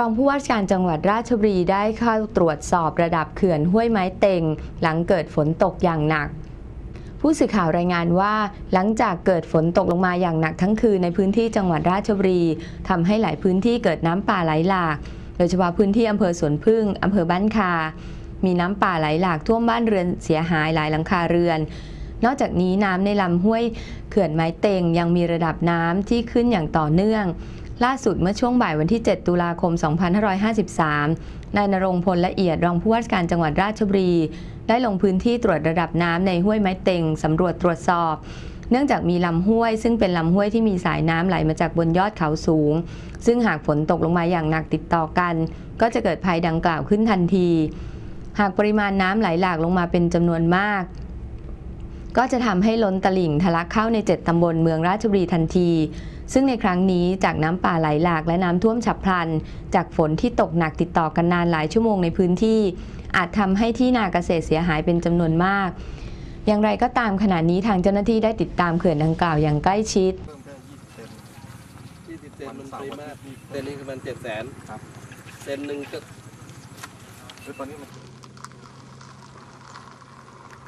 รองผู้ว่าราชการจังหวัดราชบุรีได้เข้าตรวจสอบระดับเขื่อนห้วยไม้เต็ง หลังเกิดฝนตกอย่างหนัก ผู้สื่อข่าวรายงานว่า หลังจากเกิดฝนตกลงมาอย่างหนักทั้งคืนในพื้นที่จังหวัดราชบุรีทำให้หลายพื้นที่เกิดน้ำป่าไหลหลาก โดยเฉพาะพื้นที่อำเภอสวนพึ่งอำเภอบ้านคา มีน้ำป่าไหลหลากท่วมบ้านเรือนเสียหายหลายหลังคาเรือน นอกจากนี้น้ำในลำห้วยเขื่อนไม้เต็งยังมีระดับน้ำที่ขึ้นอย่างต่อเนื่อง ล่าสุดเมื่อช่วงบ่ายวันที่ 7 ตุลาคม 2553 นายนรงพลละเอียดรองผู้ว่าการจังหวัดราชบุรี ได้ลงพื้นที่ตรวจระดับน้ำในห้วยไม้เต็งสำรวจตรวจสอบ เนื่องจากมีลำห้วย ซึ่งเป็นลำห้วยที่มีสายน้ำไหลมาจากบนยอดเขาสูง ซึ่งหากฝนตกลงมาอย่างหนักติดต่อกัน ก็จะเกิดภัยดังกล่าวขึ้นทันที หากปริมาณน้ำไหลหลากลงมาเป็นจำนวนมาก ก็จะทำให้ล้นตลิ่งทะลักเข้าใน 7 ตำบลเมืองราชบุรีทันที ซึ่งในครั้งนี้จากน้ำป่าไหลหลากและน้ำท่วมฉับพลัน จากฝนที่ตกหนักติดต่อกันนานหลายชั่วโมงในพื้นที่ อาจทำให้ที่นาเกษตรเสียหายเป็นจำนวนมาก อย่างไรก็ตามขณะนี้ทางเจ้าหน้าที่ได้ติดตามเขื่อนดังกล่าวอย่างใกล้ชิดเพิ่มแค่ยี่สิบเซนยี่สิบเซนมันวันเสาร์ปริมาวันตรที่เซนนี้คือมันเจ็ดแสนครับ เซนหนึ่งก็คือตอนนี้มัน